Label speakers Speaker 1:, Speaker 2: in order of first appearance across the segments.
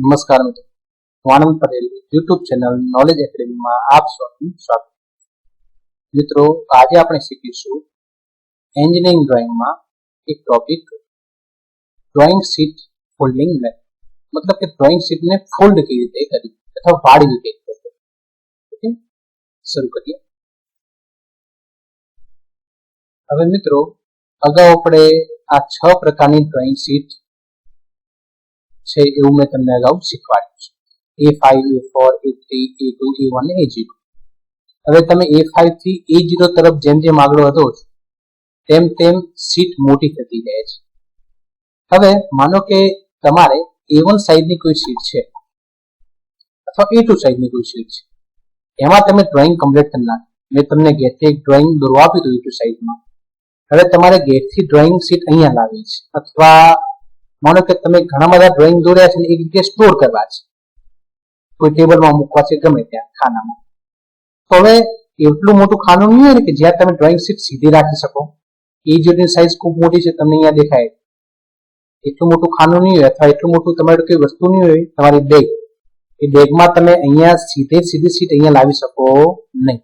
Speaker 1: નમસ્કાર મિત્રો. હું Anand Patel YouTube channel knowledge એકેડેમીમાં આપ સૌનું સ્વાગત મિત્રો, આજે આપણે શીખીશું એન્જિનિયરિંગ ડ્રોઈંગમાં એક topic drawing sheet folding method મતલબ કે ડ્રોઈંગ શીટને ફોલ્ડ કેવી રીતે કરવી અથવા વાળી રીતે ઓકે? શરૂ કરીએ. હવે મિત્રો, અગાઉ આપણે આ છ પ્રકારની ડ્રોઈંગ શીટ છે એવું મેં તમને અગાઉ શીખવાડ્યું છે. A five A four A three A two A one A zero હવે તમે એ ફાઈવથી એ જીરો તરફ જેમ જેમ આગળ વધો છો, તેમ તેમ સીટ મોટી થતી જાય છે. હવે માનો કે તમારે એ વન સાઈઝની કોઈ સીટ છે, અથવા એ ટુ સાઈઝની કોઈ સીટ છે. એમાં તમે ડ્રોઈંગ કમ્પ્લીટ કરી નાખો. મેં તમને ગેટથી એક ડ્રોઈંગ દોરવા આપ્યું હતું એ ટુ સાઈઝમાં હવે તમારે ગેટથી ડ્રોઈંગ શીટ અહીંયા લાવી છે, અથવા માનો કે તમે ઘણા બધા ડ્રોઈંગ દોર્યા છે એક જગ્યાએ સ્ટોર કરવા છે. કોઈ ટેબલમાં મૂકવા છે, ગમે ત્યાં, ખાનામાં. તો હવે એટલું મોટું ખાનું નહીં હોય કે જ્યાં તમે ડ્રોઈંગ શીટ સીધી રાખી શકો. એ જેટલી સાઈઝ ખૂબ મોટી છે, તમને અહીંયા દેખાય. એટલું મોટું ખાનું નહીં હોય અથવા એટલું મોટું તમારું કોઈ વસ્તુ નહીં હોય, તમારી બેગ એ બેગમાં તમે અહીંયા સીધે સીધી સીટ અહીંયા લાવી શકો નહીં.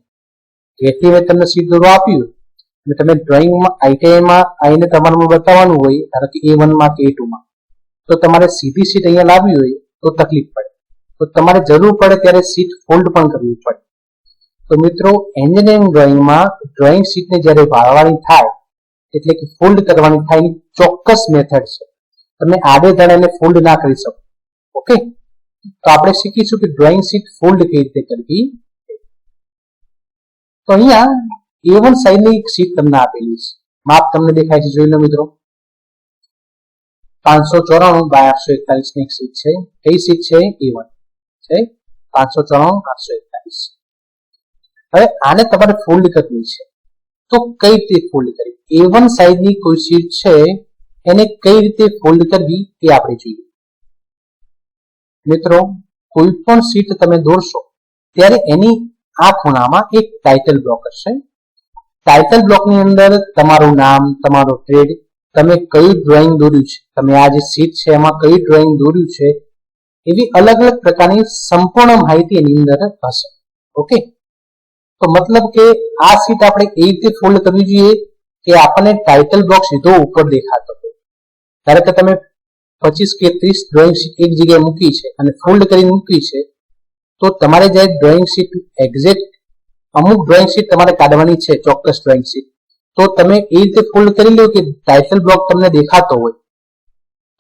Speaker 1: જેથી મેં તમને સીટ દોરવા આપ્યું અને તમે ડ્રોઈંગમાં આઈટીઆઈમાં આવીને તમારે બતાવવાનું હોય, ધારો કે એ વનમાં કે એ ટુમાં તો તમારે સીધી સીટ અહીંયા લાવવી હોય તો તકલીફ પડે. તો તમારે જરૂર પડે ત્યારે સીટ ફોલ્ડ પણ કરવી પડે. તો મિત્રો, એન્જિનિયરિંગ ડ્રોઈંગમાં ડ્રોઈંગ શીટને જ્યારે વાળવાની થાય, એટલે કે ફોલ્ડ કરવાની થાય, એની ચોક્કસ મેથડ છે. તમે આડે એને ફોલ્ડ ના કરી શકો. ઓકે? તો આપણે શીખીશું કે ડ્રોઈંગ શીટ ફોલ્ડ કેવી રીતે કરવી. તો અહીંયા એ વન સાઈઝની એક શીટ તમને આપેલી છે. માપ તમને દેખાય છે, જોઈ લો મિત્રો. પાંચસો ચોરાણું બાય આઠસો એકતાલીસની શીટ છે. કઈ શીટ છે? એ વન છે પાંચસો ચોરાણું આઠસો એકતાલીસ. હવે આને તમારે ફોલ્ડ કરવી છે. તો કઈ રીતે ફોલ્ડ કરવી? એ વન સાઈઝની કોઈ શીટ છે, એને કઈ રીતે ફોલ્ડ કરવી એ આપણે જોઈએ. મિત્રો, કોઈ પણ શીટ તમે દોરશો, ત્યારે એની આ ખૂણામાં એક ટાઇટલ બ્લોક હશે. ટાઇટલ બ્લોકની અંદર તમારું નામ, તમારો ટ્રેડ તમે કયું ડ્રોઈંગ દોર્યું છે? તમે આ જે શીટ છે, એમાં કયું ડ્રોઈંગ દોર્યું છે? એવી અલગ અલગ પ્રકારની સંપૂર્ણ માહિતી એની અંદર હશે. ઓકે તો મતલબ કે આ શીટ આપણે એ રીતે ફોલ્ડ કરવી જોઈએ કે આપણને ટાઇટલ બ્લોક સીધો ઉપર દેખાતો હોય. ધારો કે તમે પચીસ કે ત્રીસ ડ્રોઈંગ શીટ એક જગ્યાએ મૂકી છે અને ફોલ્ડ કરીને મૂકી છે, તો તમારે જ્યારે ડ્રોઈંગ શીટ એક્ઝેક્ટ અમુક ડ્રોઈંગ શીટ તમારે કાઢવાની છે, ચોક્કસ ડ્રોઈંગ શીટ તો તમે એ રીતે ફોલ્ડ કરી લો કે ટાઇટલ બ્લોક તમને દેખાતો હોય.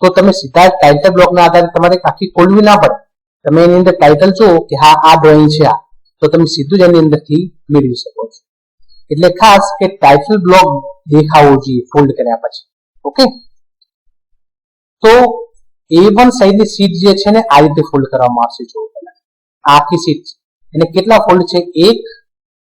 Speaker 1: તો તમે સીધા ટાઇટલ બ્લોકના આધારે તમારે આખી ખોલવી ના પડે. તમે એની અંદર ટાઇટલ જુઓ કે હા, આ ડ્રોઈંગ છે આ. તો તમે સીધું જ એની અંદરથી મેળવી શકો છો. એટલે ખાસ કે ટાઇટલ બ્લોક દેખાવો જોઈએ ફોલ્ડ કર્યા પછી. ઓકે? તો એ વન સાઈઝની સીટ જે છે ને, આ રીતે ફોલ્ડ કરવામાં આવશે જો આખી સીટ છે. એને કેટલા ફોલ્ડ છે? એક,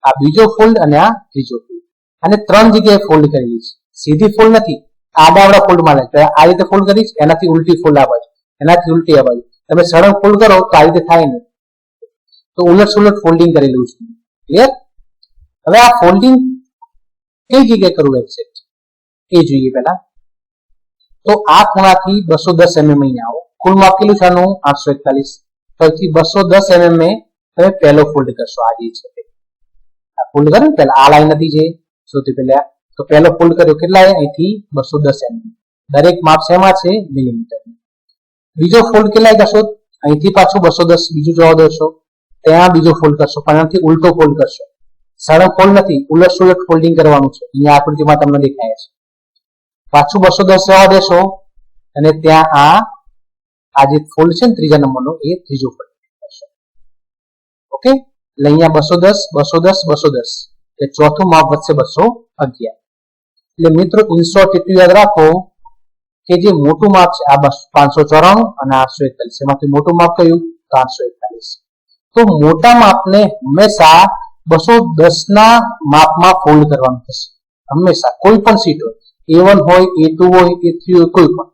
Speaker 1: આ બીજો ફોલ્ડ અને આ ત્રીજો ફોલ્ડ અને ત્રણ જગ્યાએ ફોલ્ડ કરેલી છે સીધી ફોલ્ડ નથી આડાવડા ફોલ્ડમાં આ રીતે ફોલ્ડ કરી એનાથી ઉલટી ફોલ્ડ આ બાજુ એનાથી ઉલટી આ બાજુ તમે સળંગ ફોલ્ડ કરો, તો આ રીતે થાય ને તો ઉલટ સુલટ ફોલ્ડિંગ કરેલું છે. ક્લિયર હવે આ ફોલ્ડિંગ કઈ જગ્યાએ કરવું એક્સેપ્ટ એ જોઈએ પહેલા. તો આ ખૂણાથી બસો દસ એમએમ અહીં આવો. કુલ આપેલું છે આનું આઠસો એકતાલીસ. પછી બસો દસ એમએમ તમે પહેલો ફોલ્ડ કરશો. આ જે છે ફોલ્ડ ને પહેલા. આ લાઈન હતી જે. સૌથી પહેલા તો પહેલો ફોલ્ડ કર્યો કેટલા અહીંથી બસો દસ એમ. દરેક માપ શેમાં છે? મિલીમીટર બીજો ફોલ્ડ કેટલા કરશો અહીંથી પાછું બસો દસ. બીજું જોવા દેશો ત્યાં બીજો ફોલ્ડ કરશો. પણ એનાથી ઉલટો ફોલ્ડ કરશો. સરળ ફોલ્ડ નથી. ઉલટ સુલટ ફોલ્ડિંગ કરવાનું છે. અહીંયા આકૃતિમાં તમને દેખાય છે. પાછું બસો દસ જવા દેશો. અને ત્યાં આ આ જે ફોલ્ડ છે ને ત્રીજા નંબરનો, એ ત્રીજો ફોલ્ડ કરશો. ઓકે? એટલે અહીંયા બસો દસ બસો દસ બસો દસ. એટલે ચોથું માપ વધશે બસો અગિયાર. એટલે મિત્રો ઇન્સોર્ટ એટલું યાદ રાખો કે જે મોટું માપ છે, આ પાંચસો ચોરાણું અને આઠસો એકતાલીસ. એમાંથી મોટું માપ કયું? તો આઠસો એકતાલીસ. તો મોટા માપને હંમેશા બસો દસ ના માપમાં ફોલ્ડ કરવાનું થશે. હંમેશા. કોઈ પણ સીટ હોય. એ વન હોય એ ટુ હોય એ થ્રી હોય, કોઈ પણ.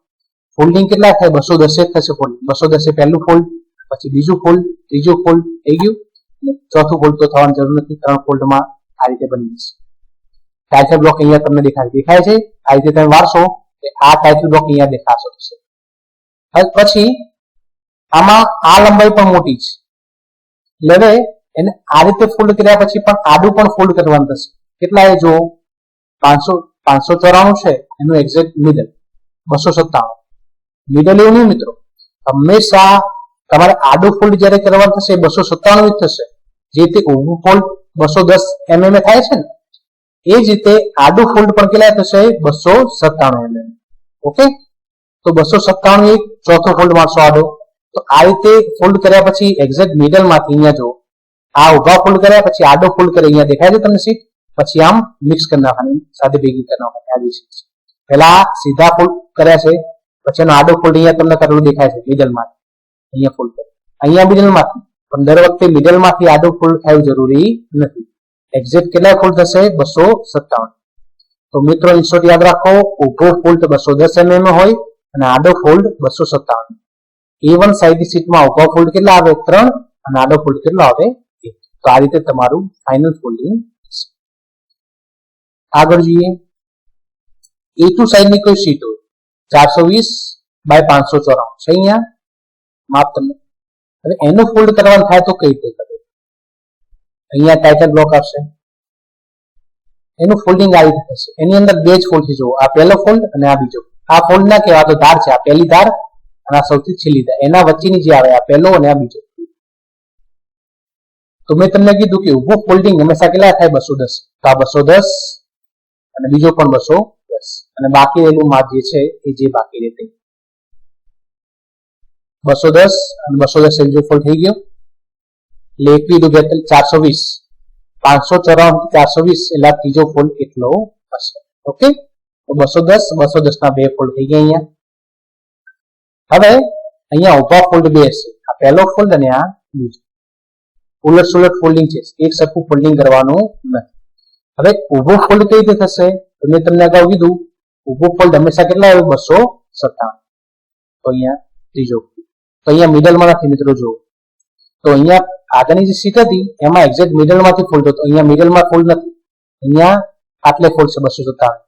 Speaker 1: ફોલ્ડિંગ કેટલા થાય? બસો દસે થશે ફોલ્ડ બસો દસે પહેલું ફોલ્ડ પછી બીજું ફોલ્ડ ત્રીજું ફોલ્ડ થઈ ગયું? ચોથું ફોલ્ડ તો થવાની જરૂર નથી. ત્રણ ફોલ્ડમાં આ રીતે બની જશે. ટાઇટલ બ્લોક અહીંયા તમને દેખાય દેખાય છે. આ રીતે તમે વારશો આ ટાઇટલ બ્લોક અહીંયા દેખાશો. થશે પછી આમાં આ લંબાઈ પણ મોટી છે. એટલે હવે એને આ રીતે ફોલ્ડ કર્યા પછી પણ આડું પણ ફોલ્ડ કરવાનું થશે. કેટલા એ જો? પાંચસો પાંચસો ચોરાણું છે. એનું એક્ઝેક્ટ મિડલ બસો સત્તાણું. મિડલ એવું નહીં મિત્રો. હંમેશા તમારે આડું ફોલ્ડ જ્યારે કરવાનું થશે બસો સત્તાણું જ થશે. જે તે ઊભું ફોલ્ડ બસો દસ એમએમ થાય છે ને, એ જ રીતે આડું ફોલ્ડ પણ કેટલા થશે? બસો સત્તાણું એમએમ ઓકે તો બસો સત્તાણું એક ચોથો ફોલ્ડ મારશો આડો. તો આ રીતે ફોલ્ડ કર્યા પછી એક્ઝેક્ટ મિડલમાંથી અહીંયા જો આ ઊભા ફોલ્ડ કર્યા પછી આડો ફોલ્ડ કરે અહીંયા દેખાય છે તમને સીટ પછી આમ મિક્સ કરી નાખવાની, સાથે ભેગી કરી નાખવાની આવી સીટ પહેલા સીધા ફોલ્ડ કર્યા છે, પછી એનો આડો ફોલ્ડ અહીંયા તમને કરેલું દેખાય છે મિડલમાંથી. અહીંયા ફોલ્ડ કર્યો. અહીંયા મિડલમાંથી. પણ દર વખતે મિડલમાંથી આડો ફોલ્ડ થવું જરૂરી નથી. એક્ઝેક્ટ કેટલા ફોલ્ડ થશે? બસો સત્તાવન. તો મિત્રો ઇન્સ્ટોટ યાદ રાખો ઊભો ફોલ્ડ બસો દસ એમએમ હોય અને આડો ફોલ્ડ બસો સત્તાવન. એ વન સાઈડની સીટમાં ઊભો ફોલ્ડ કેટલા આવે? ત્રણ અને આડો ફોલ્ડ કેટલો આવે? એક. તો આ રીતે તમારું ફાઇનલ ફોલ્ડિંગ આગળ જોઈએ. એ ટુ સાઈડની કોઈ સીટ હોય. ચારસો વીસ બાય પાંચસો ચોરાણું. છે અહીંયા? માપ તમને હવે એનું ફોલ્ડ કરવાનું થાય તો કઈ રીતે કરવું? અહીંયા ટાઇટલ બ્લોક આવશે એનું ફોલ્ડિંગ આવી રીતે થશે. એની અંદર બે જ ફોલ્ડ જુઓ, આ પહેલો ફોલ્ડ અને આ બીજો. આ ફોલ્ડ ના કહેવાય તો ધાર છે. આ પહેલી ધાર અને આ સૌથી છેલ્લી ધાર. એના વચ્ચેની જે આવે, આ પહેલો અને આ બીજો. તો મેં તમને કીધું કે ઉભું ફોલ્ડિંગ હંમેશા કેટલા થાય? બસો દસ. તો આ બસો દસ અને બીજો પણ બસો દસ. અને બાકી રહેલું માપ જે છે, એ જે બાકી રહે તે બસો દસ અને બસો દસ ફોલ્ડ થઈ ગયો. એટલે એકવી દુ બેતેર ચારસો વીસ. પાંચસો ચોરાણું ચારસો વીસ એટલે ત્રીજો ફોલ્ડ કેટલો હશે? ઓકે તો બસો દસ બસો દસ ના બે ફોલ્ડ થઈ ગયા અહીંયા. હવે અહીંયા ઊભા ફોલ્ડ બે હશે આ પહેલો ફોલ્ડ અને આ બીજો. ઉલટ સુલટ ફોલ્ડિંગ છે. એક સરખું ફોલ્ડિંગ કરવાનું નથી. હવે ઊભો ફોલ્ડ કઈ રીતે થશે? તો મેં તમને અગાઉ કીધું ઊભો ફોલ્ડ હંમેશા કેટલા આવે બસો સત્તાણું. તો અહીંયા ત્રીજો તો અહીંયા મિડલમાં નથી મિત્રો જુઓ. તો અહીંયા આગળની જે સીટ હતી, એમાં એક્ઝેક્ટ મિડલમાંથી ફોલ્ટ હતો. અહીંયા મિડલમાં ફોલ્ડ નથી. અહીંયા આટલે ફોલ્ડ છે બસો સત્તાણું.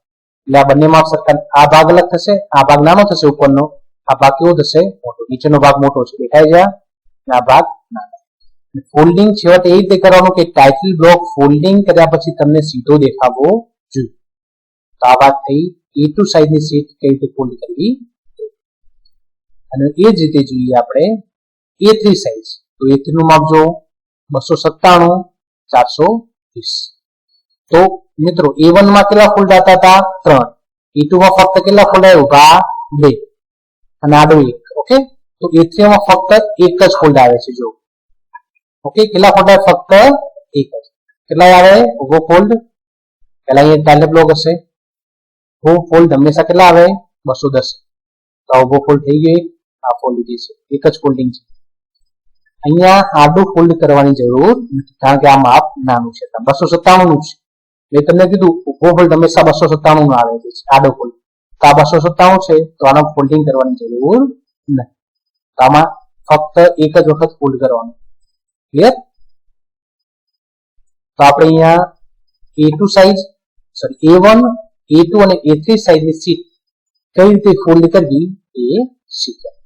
Speaker 1: એટલે આ બંને માપ સરખા આ ભાગ અલગ થશે, આ ભાગ નાનો થશે ઉપરનો, આ ભાગ કેવો થશે મોટો. નીચેનો ભાગ મોટો છે. દેખાય છે આ? ભાગ નાનો. ફોલ્ડિંગ છેવટે એ રીતે કરવાનું કે ટાઇટલ બ્લોક ફોલ્ડિંગ કર્યા પછી તમને સીધો દેખાવો જોઈએ. તો આ વાત થઈ. એ ટુ સાઈડની સીટ કઈ રીતે ફોલ્ડ કરવી? અને એ જ રીતે જોઈએ આપણે એ થ્રી સાઈઝ તો એ થ્રી નું માપ જો બસો સત્તાણું, ચારસો વીસ. તો મિત્રો એ વનમાં કેટલા ફોલ્ડ આવતા હતા? ત્રણ. એ ટુ માં ફક્ત કેટલા ફોલ્ડ આવ્યા? ઘા બે. અને આડો એક. ઓકે? તો એ થ્રી માં ફક્ત એક જ ફોલ્ડ આવે છે જો ઓકે? કેટલા ફોલ્ડ આવે ફક્ત એક જ. કેટલા આવે? ઊભો ફોલ્ડ પેલા અહીંયા ટાઇલર બ્લોક હશે. ઊભો ફોલ્ડ હંમેશા કેટલા આવે? બસો દસ. તો ઊભો ફોલ્ડ થઈ ગયો એક. આ ફોલ્ડ જે છે. એક જ ફોલ્ડિંગ છે. અહીંયા આડું ફોલ્ડ કરવાની જરૂર નથી, કારણ કે આ માપ નાનું છે. બસો સત્તાણું નું છે. મેં તમને કીધું, ઊભો ફોલ્ડ હંમેશા બસો સત્તાણું નો આવે છે, આડો ફોલ્ડ તો આ બસો સત્તાણું છે, તો આનો ફોલ્ડિંગ કરવાની જરૂર નથી. તો આમાં ફક્ત એક જ વખત ફોલ્ડ કરવાનું. ક્લિયર તો આપણે અહીંયા A two size sorry A one A two અને એ થ્રી સાઈઝની સીટ કઈ રીતે ફોલ્ડ કરવી એ શીખ્યા.